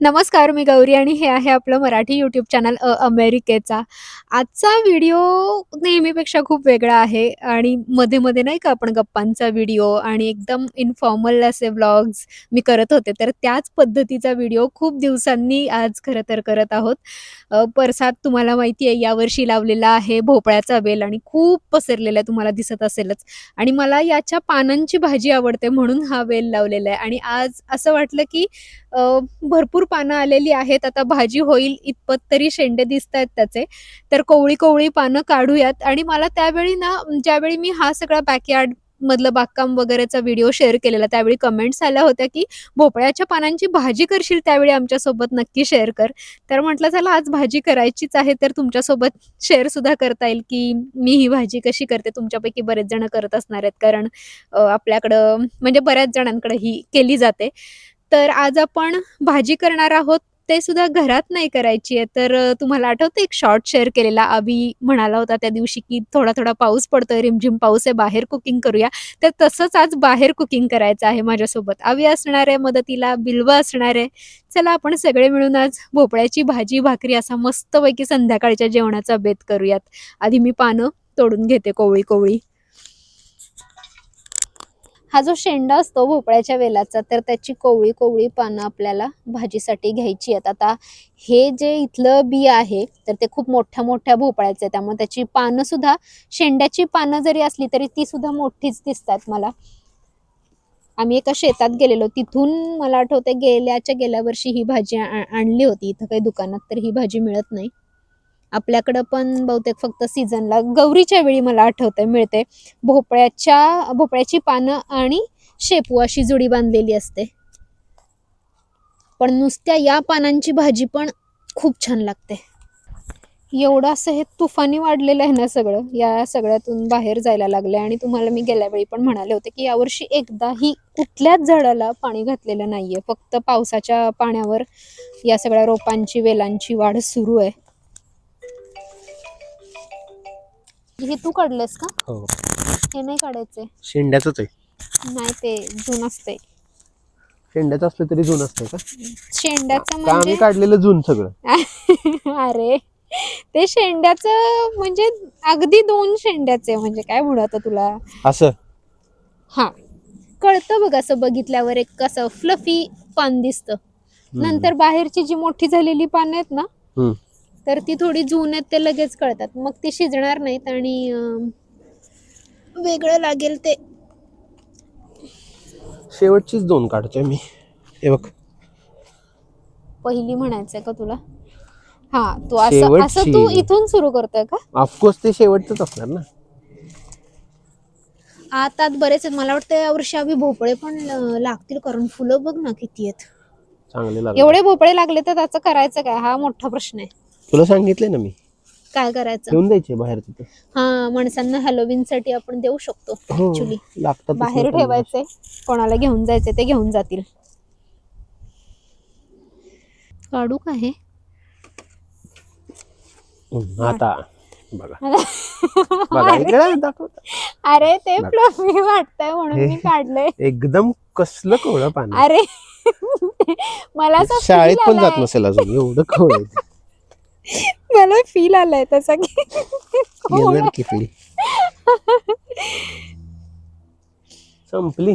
नमस्कार मी गौरी आणि हे आहे आपलं मराठी यूट्यूब चॅनल अ अमेरिकेचा. आजचा व्हिडिओ नेहमीपेक्षा खूप वेगळा आहे आणि मध्ये मध्ये नाही का आपण गप्पांचा व्हिडिओ आणि एकदम इन्फॉर्मल असे व्लॉग्स मी करत होते. तर त्याच पद्धतीचा व्हिडिओ खूप दिवसांनी आज खरं तर करत आहोत. परसाद तुम्हाला माहिती आहे यावर्षी लावलेला आहे भोपळ्याचा वेल आणि खूप पसरलेला आहे तुम्हाला दिसत असेलच. आणि मला याच्या पानांची भाजी आवडते म्हणून हा वेल लावलेला आहे. आणि आज असं वाटलं की भरपूर पानं आलेली आहेत. आता भाजी होईल इतपत तरी शेंडे दिसत आहेत त्याचे. तर कोवळी कोवळी पानं काढूयात. आणि मला त्यावेळी ना ज्यावेळी मी हा सगळा बॅकयार्ड मधलं बागकाम वगैरेचा व्हिडिओ शेअर केलेला त्यावेळी कमेंट्स आल्या होत्या की भोपळ्याच्या पानांची भाजी करशील त्यावेळी आमच्यासोबत नक्की शेअर कर. तर म्हटलं चला आज भाजी करायचीच आहे. तर तुमच्यासोबत शेअर सुद्धा करता येईल की मी ही भाजी कशी करते? तुमच्यापैकी बरेच जण करत असणार आहेत. कारण आपल्याकडं म्हणजे बऱ्याच जणांकडे ही केली जाते. तर आज आपण भाजी करणार आहोत. ते सुद्धा घरात नाही करायची आहे. तर तुम्हाला आठवतं एक शॉर्ट शेअर केलेला? अभि म्हणाला होता त्या दिवशी की थोडा थोडा पाऊस पडतोय. रिमझिम पाऊस आहे. बाहेर कुकिंग करूया. तर तसंच आज बाहेर कुकिंग करायचं आहे माझ्यासोबत. अभि असणार आहे मदतीला. बिल्व असणार आहे. चला आपण सगळे मिळून आज भोपळ्याची भाजी भाकरी असा मस्तपैकी संध्याकाळच्या जेवणाचा बेत करूयात. आधी मी पानं तोडून घेते कोवळी कोवळी. हा जो शेंडा असतो भोपळ्याच्या वेलाचा तर त्याची कोवळी कोवळी पानं आपल्याला भाजीसाठी घ्यायची आहेत. आता हे जे इथलं बी आहे तर ते खूप मोठ्या मोठ्या भोपळ्याचं आहे. त्यामुळे त्याची पानं सुद्धा शेंड्याची पानं जरी असली तरी ती सुद्धा मोठीच दिसतात मला. आम्ही एका शेतात गेलेलो तिथून मला आठवते गेल्याच्या गेल्या वर्षी ही भाजी आ- आणली होती. इथं काही दुकानात तर ही भाजी मिळत नाही. आपल्याकडं पण बहुतेक फक्त सीझनला गौरीच्या वेळी मला आठवतंय मिळते भोपळ्याच्या भोपळ्याची पानं आणि शेपू अशी जुडी बांधलेली असते. पण नुसत्या या पानांची भाजी पण खूप छान लागते. एवढं असं हे तुफानी वाढलेलं आहे ना सगळं या सगळ्यातून बाहेर जायला लागले आणि तुम्हाला मी गेल्या वेळी पण म्हणाले होते की यावर्षी एकदाही कुठल्याच झाडाला पाणी घातलेलं नाहीये. फक्त पावसाच्या पाण्यावर या सगळ्या रोपांची वेलांची वाढ सुरू आहे. हे तू काढलेस का? हो. हे नाही काढायचे शेंड्याच आहे. नाही ते जून असते शेंड्याचं असलं तरी जून असतंय का? शेंड्याचं का आम्ही म्हणजे काढलेलं जून सगळं? अरे ते शेंड्याचं म्हणजे अगदी दोन शेंड्याचे म्हणजे काय आता तुला? असं? हा. कळतं बघ असं बघितल्यावर एक कसं फ्लफी पान दिसतं. नंतर बाहेरची जी मोठी झालेली पानं आहेत ना हम्म. तर ती थोडी जून आहेत ते लगेच कळतात. मग ती शिजणार नाहीत आणि वेगळं लागेल ते. शेवटचीच दोन काढतोय मी. हे बघ. पहिली म्हणायचंय का तुला? हा तू असं असं तू शेवटची. इथून सुरू करतोय का? ऑफकोर्स ते शेवटच असणार ना. आता बरेच आहेत. मला वाटतं यावर्षी आम्ही भोपळे पण लागतील. कारण फुलं बघ ना किती आहेत. चांगले लागले एवढे भोपळे लागले तर त्याचं करायचं काय? हा मोठा प्रश्न आहे. तुला सांगितलंय ना मी. काय करायचं? ठेवून द्यायचे बाहेर तिथं. हा माणसांना हॅलोविनसाठी आपण देऊ शकतो हो ऍक्च्युली लागतात बाहेर ठेवायचे कोणाला घेऊन जायचे ते घेऊन जातील. काढू का हे? आता बघा. बघा इकडे दाखव अरे ते. फ्लफी वाटतंय म्हणून मी काढलंय. एकदम कसलं कोवळं पाणी अरे मला असं शाळेत पण जात. नसेल अजून एवढं कोवळं आहे. मला फील आलाय तसा की येणार किती? संपली.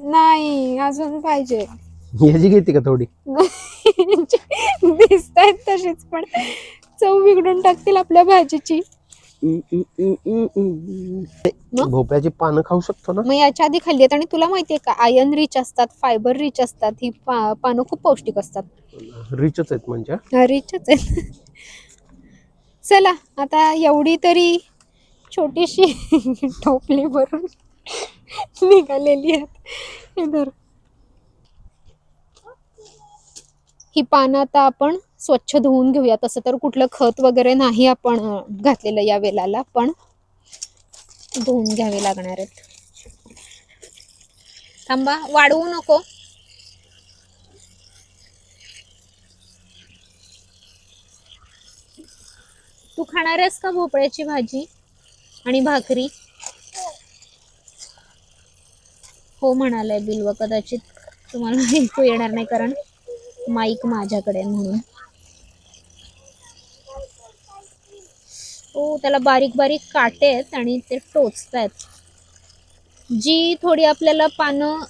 नाही अजून पाहिजे. याची घेते का थोडी? दिसत आहेत तशीच पण चव बिघडून टाकतील आपल्या भाजीची. भोपळ्याची पानं खाऊ शकतो ना? मग याच्या आधी खाल्ली आहेत आणि तुला माहितीये का आयर्न रिच असतात फायबर रिच असतात ही पा- पानं खूप पौष्टिक असतात. रिचच आहेत म्हणजे? रिचच आहेत. चला आता एवढी तरी छोटीशी टोपली भरून निघालेली आहेत. हे धर. ही पानं आता आपण स्वच्छ धुवून घेऊया. तसं तर कुठलं खत वगैरे नाही आपण घातलेलं या वेलाला पण धुवून घ्यावे लागणार आहेत. थांबा वाढवू नको. तू खाणार आहेस का भोपळ्याची भाजी आणि भाकरी? हो म्हणालाय बिल्व कदाचित तुम्हाला ऐकू येणार नाही कारण माईक माझ्याकडे म्हणून. तो त्याला बारीक बारीक काटे आहेत आणि ते टोचतायत. जी थोडी आपल्याला पानं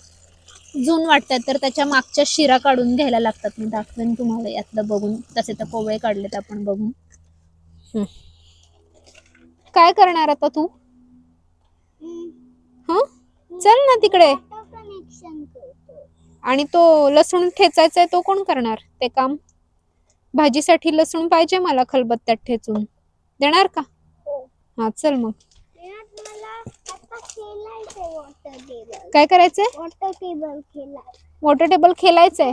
जून वाटतात तर त्याच्या मागच्या शिरा काढून घ्यायला लागतात. मी दाखवेन तुम्हाला यातलं बघून. तसे तर कोवळे काढलेत आपण बघून. काय करणार आता तू? हा? चल ना तिकडे. आणि तो लसूण ठेचायचा आहे तो कोण करणार? ते काम? भाजीसाठी लसूण पाहिजे मला खलबत्त्यात ठेचून. देणार का? हा. चल मग. काय करायचंय? वॉटर टेबल खेळा वॉटर टेबल खेळायचंय?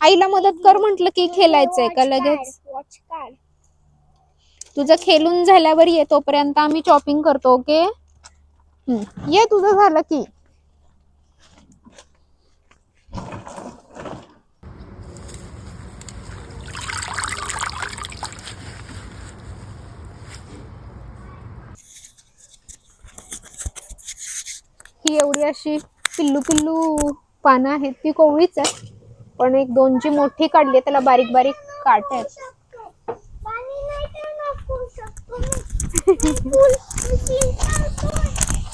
आईला मदत कर म्हंटल की खेळायचंय का लगेच? वॉच तुझं खेळून झाल्यावर ये तोपर्यंत आम्ही चॉपिंग करतो ओके ये तुझं झालं की. ही एवढी अशी पिल्लू पिल्लू पानं आहेत ती कोवळीच आहे पण एक दोन जी मोठी काढली त्याला बारीक बारीक काटे आहेत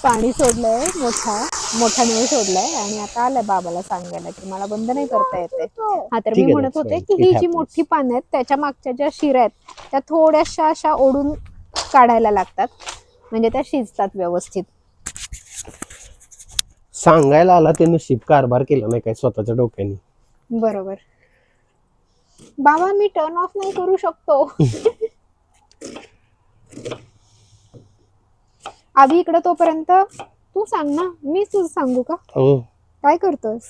पाणी सोडलंय मोठा मोठा नळ सोडलाय आणि आता आलाय बाबाला सांगायला की मला बंद नाही करता येते हा तर मी म्हणत होते. की ही जी. मोठी पानं आहेत त्याच्या मागच्या ज्या शिरा आहेत त्या थोड्याशा अशा ओढून काढायला लागतात म्हणजे त्या शिजतात व्यवस्थित सांगायला आला ते नशीब कारभार केला नाही काय स्वतःच्या डोक्याने. बरोबर. बाबा मी टर्न ऑफ नाही करू शकतो. आधी इकडे तोपर्यंत तू सांग ना मी तुझं सांगू का? हो. काय करतोस?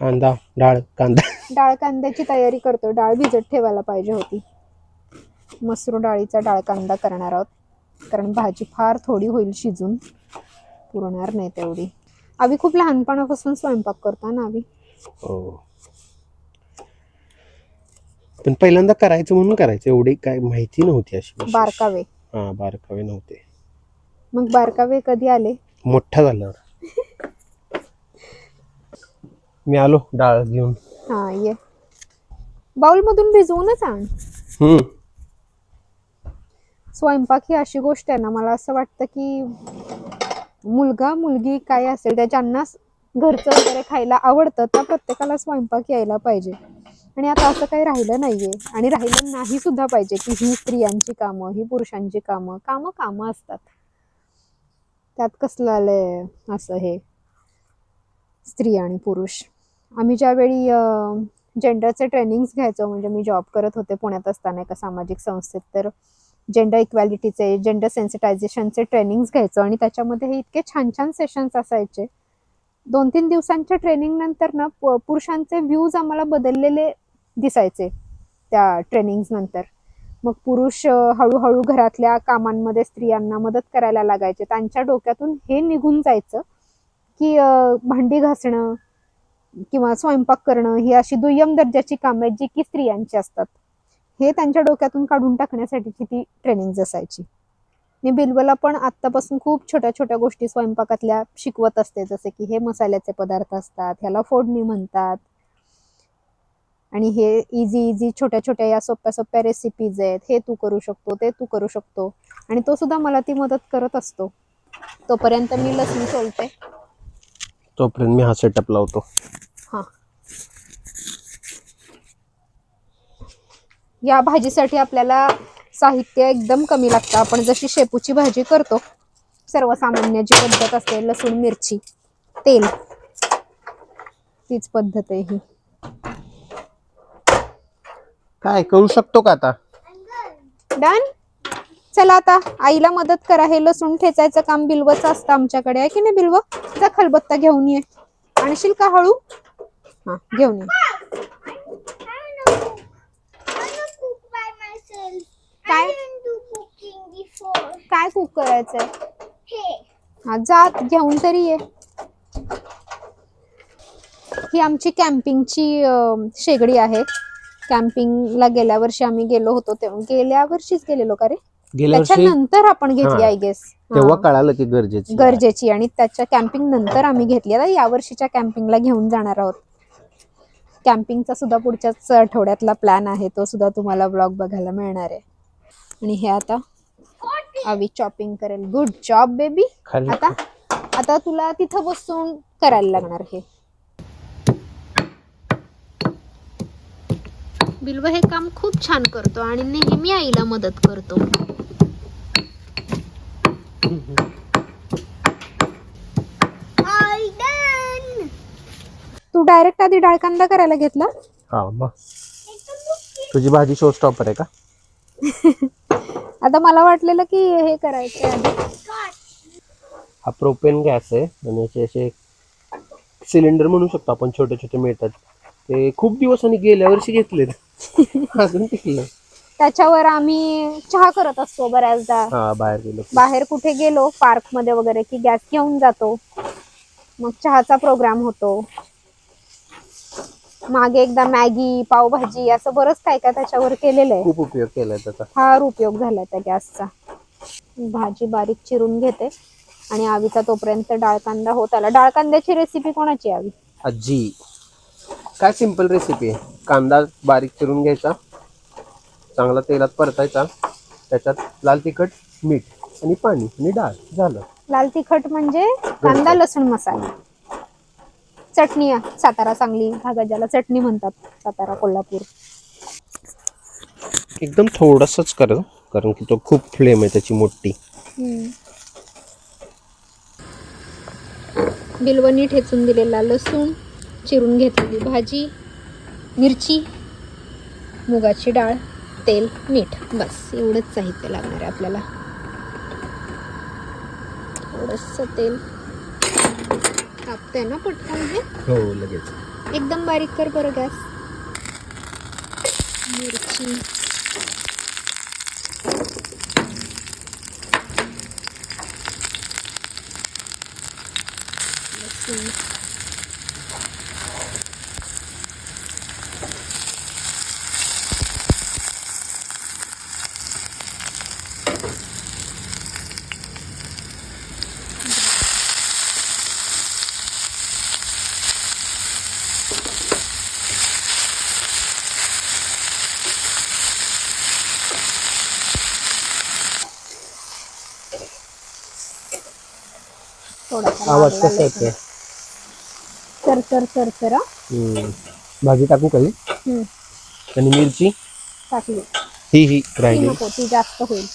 कांदा डाळ कांदा. डाळ कांद्याची तयारी करतो डाळ भिजत ठेवायला पाहिजे होती. मसूर डाळीचा डाळ कांदा करणार आहोत. कारण भाजी फार थोडी होईल शिजून. पुरणार नाही तेवढी. आम्ही खूप लहानपणापासून स्वयंपाक करतो ना आम्ही. हो. पण पहिल्यांदा करायचं म्हणून करायचं एवढी काय माहिती नव्हती अशी विशेष. बारकावे. हा बारकावे नव्हते. मग बारकावे कधी आले? मोठा झाल्यावर मी आलो डाळ घेऊन. हा ये. बाउल मधून भिजवूनच आण. हम्म. स्वयंपाक ही अशी गोष्ट आहे ना मला असं वाटतं की मुलगा मुलगी काय असेल त्या ज्यांना घरचं वगैरे खायला आवडतं त्या प्रत्येकाला स्वयंपाक यायला पाहिजे. आणि आता असं काही राहिलं नाहीये. आणि राहिलं नाही सुद्धा पाहिजे की ही स्त्रियांची कामं ही पुरुषांची कामं कामं कामं असतात. त्यात कसलं आलंय असं हे? स्त्री आणि पुरुष. आम्ही ज्यावेळी जेंडरचे ट्रेनिंग्स घ्यायचो म्हणजे मी जॉब करत होते पुण्यात असताना एका सामाजिक संस्थेत तर जेंडर इक्वॅलिटीचे जेंडर सेन्सिटायझेशनचे ट्रेनिंग्स घ्यायचो आणि त्याच्यामध्ये हे इतके छान छान सेशन्स असायचे. दोन तीन दिवसांच्या ट्रेनिंग नंतर ना पुरुषांचे व्ह्यूज आम्हाला बदललेले दिसायचे त्या ट्रेनिंग्स नंतर. मग पुरुष हळूहळू घरातल्या कामांमध्ये स्त्रियांना मदत करायला लागायचे. त्यांच्या डोक्यातून हे निघून जायचं की भांडी घासणं किंवा स्वयंपाक करणं ही अशी दुय्यम दर्जाची कामं आहेत जी की स्त्रियांची असतात. हे त्यांच्या डोक्यातून काढून टाकण्यासाठीची ती ट्रेनिंग असायची. मी बिलवला पण आत्तापासून खूप छोट्या छोट्या गोष्टी स्वयंपाकातल्या शिकवत असते जसे की हे मसाल्याचे पदार्थ असतात ह्याला फोडणी म्हणतात. आणि हे इझी इझी छोट्या छोट्या या सोप्या सोप्या रेसिपीज आहेत. हे तू करू शकतो ते तू करू शकतो. आणि तो सुद्धा मला ती मदत करत असतो. तोपर्यंत मी लसूण सोलते. तोपर्यंत मी हा सेटअप लावतो. हा. या भाजीसाठी आपल्याला साहित्य एकदम कमी लागतं. आपण जशी शेपूची भाजी करतो सर्वसामान्य जी पद्धत असते लसूण मिरची तेल तीच पद्धत आहे ही. काय करू शकतो का आता? डन? चला आता आईला मदत करा. हे लसूण ठेचायचं काम बिलवचं असतं आमच्याकडे आहे की नाही बिलव? जा खलबत्ता घेऊन ये. आणशील का हळू? हा घेऊन ये. काय? काय कुक करायचंय. हा. जा घेऊन तरी ये. ही आमची कॅम्पिंगची शेगडी आहे. कॅम्पिंगला गेल्या वर्षी आम्ही गेलो होतो तेव्हा. गेल्या वर्षीच गेलेलो का रे? गेल्या वर्षी? त्याच्यानंतर आपण घेतली हा. आय गेस तेव्हा कळालं की गरजेची. गरजेची आणि त्याच्या कॅम्पिंग नंतर आम्ही घेतली. आता या वर्षीच्या कॅम्पिंगला घेऊन जाणार आहोत. कॅम्पिंगचा सुद्धा पुढच्याच आठवड्यातला प्लॅन आहे. तो सुद्धा तुम्हाला ब्लॉग बघायला मिळणार आहे. आणि हे आता आवी चॉपिंग करेल. गुड जॉब बेबी खाली. आता आता तुला तिथं बसून करायला लागणार हे. बिल्व हे काम खूप छान करतो आणि नेहमी आईला मदत करतो. तू डायरेक्ट आधी डाळ कांदा करायला घेतला? हा मग. तुझी भाजी शो स्टॉपर आहे का? आता मला वाटलेलं की हे करायचं आधी हा प्रोपेन गॅस आहे आणि याचे असे सिलेंडर म्हणू शकतो आपण छोटे छोटे मिळतात. ते खूप दिवसांनी गेल्या वर्षी घेतलेत. अजून टिकलं त्याच्यावर आम्ही चहा करत असतो बऱ्याचदा. हा बाहेर गेलो. बाहेर कुठे गेलो पार्कमध्ये वगैरे की गॅस घेऊन जातो. मग चहाचा प्रोग्राम होतो. मागे एकदा मॅगी पावभाजी असं बरंच काय काय त्याच्यावर केलेलं आहे. खूप उपयोग केलाय त्याचा. फार उपयोग झालाय त्या गॅसचा. भाजी बारीक चिरून घेते आणि आवीचा तोपर्यंत डाळ कांदा होत आला डाळ कांद्याची रेसिपी कोणाची आवी आजी. काय सिंपल रेसिपी आहे कांदा बारीक चिरून घ्यायचा चांगला तेलात परतायचा त्याच्यात लाल तिखट मीठ आणि पाणी आणि डाळ झालं. लाल तिखट म्हणजे कांदा लसूण मसाला. चटणी आहे. सातारा सांगली भागात ज्याला चटणी म्हणतात सातारा कोल्हापूर. एकदम थोडंसंच कर कारण की तो खूप फ्लेम आहे त्याची मोठी. बिलवणी ठेचून दिलेला लसूण चिरून घेतलेली भाजी मिरची मुगाची डाळ तेल मीठ. बस एवढंच साहित्य लागणार आहे आपल्याला. थोडंसं तेल. तापतंय ना पटकन हे? हो लगेच. एकदम बारीक कर बरं गॅस. मिरची. लसूण थोडासा आवाज कसा. येते चर चर हा. हम्म. भाजी टाकू काही आणि मिरची? टाकली. ही ही राहिली नको ती जास्त होईल.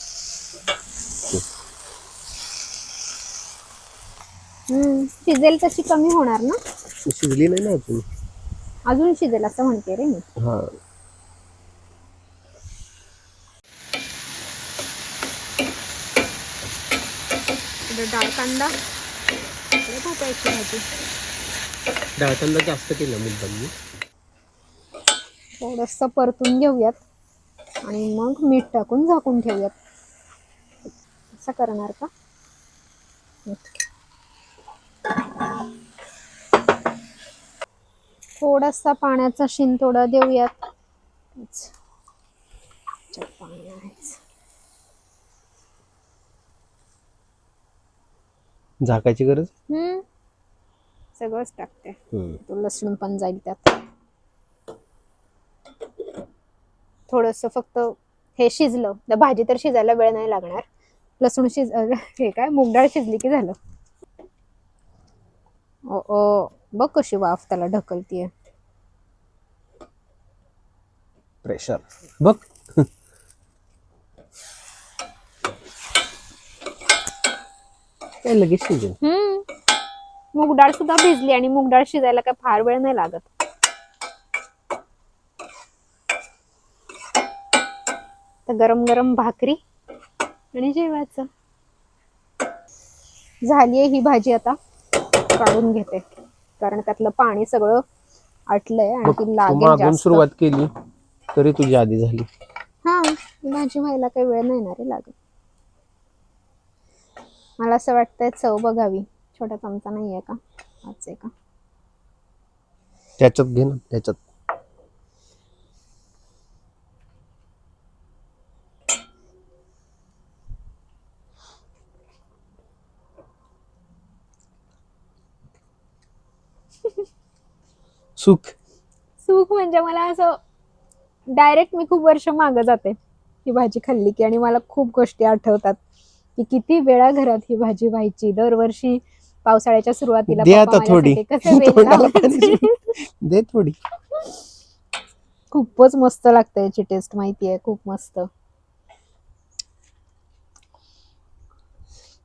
शिजेल तशी कमी होणार ना? शिजली नाही ना अजून. अजून शिजेल असं म्हणते रे मी. हा. इकडे डाळ कांदा. इकडे भाजी डाळकांदा जास्त केलं मुद्दाम थोडंसं परतून घेऊयात आणि मग मीठ टाकून झाकून ठेवूयात. असं करणार का? थोडासा पाण्याचा शिंतोडा देऊयात. पाणी पाणी झाकायची गरज? हम्म. सगळंच टाकते. हम्म. तो लसूण पण जाईल त्यात. थोडस फक्त हे शिजलं. तर भाजी तर शिजायला वेळ नाही लागणार. लसूण शिज अं, हे काय मूग डाळ शिजली की झालं. ओ ओ बघ कशी वाफ त्याला ढकलतीये. प्रेशर बघ. काय लगेच शिजेल? हम्म. मूग डाळ सुद्धा भिजली आणि मूग डाळ शिजायला काय फार वेळ नाही लागत. तर गरम गरम भाकरी आणि जेवायचं. झालीये ही भाजी आता. काढून घेते. कारण त्यातलं पाणी सगळं आटलंय आणि ती लागेल मागून जास्त. सुरुवात केली तरी तुझी आधी झाली. हा ही भाजी व्हायला काही वेळ नाही ना रे लागत. मला असं वाटतंय चव बघावी. छोटा चमचा नाहीये का? हाच आहे का? त्याच्यात घे ना त्याच्यात. सुख. सुख म्हणजे मला असं डायरेक्ट मी खूप वर्ष मागं जाते. ही भाजी खाल्ली की आणि मला खूप गोष्टी आठवतात. की किती वेळा घरात ही भाजी व्हायची? दरवर्षी पावसाळ्याच्या सुरुवातीला दे पप्पा आता थोडी. दे थोडी. खूपच मस्त लागते याची टेस्ट माहितीये? खूप मस्त.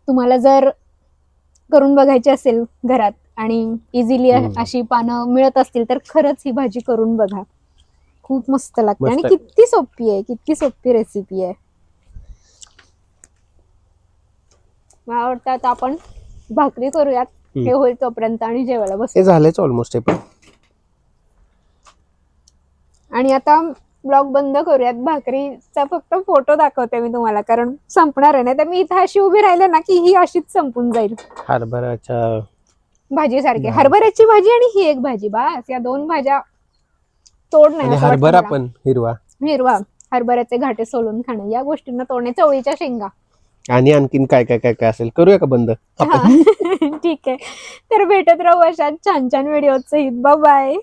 तुम्हाला जर करून बघायची असेल घरात आणि इझिली. अशी पानं मिळत असतील तर खरंच ही भाजी करून बघा. खूप मस्त लागते. आणि आहे. किती सोपी आहे किती सोपी रेसिपी आहे. मला वाटतं आता आपण भाकरी करूयात. हे. होईल तोपर्यंत आणि जेवायला बस. हे झालंच ऑलमोस्ट हे पण. आणि आता ब्लॉग बंद करूयात. भाकरीचा फक्त फोटो दाखवते मी तुम्हाला कारण संपणार आहे. नाही तर मी इथं अशी उभी राहिले ना की ही अशीच संपून जाईल. हरभराच्या भाजी. सारखी. हरभऱ्याची भाजी आणि ही एक भाजी बस. या दोन भाज्या तोड नाही आणि असं वाटतं हरभरा मला. पण हिरवा. हिरवा. हरभऱ्याचे घाटे सोलून खाणं. या गोष्टींना तोडणे चवळीच्या शेंगा. आणि आणखीन काय काय काय काय असेल? करूया का बंद? हा. ठीक आहे. तर भेटत राहू अशा छान छान व्हिडिओ सहित बाय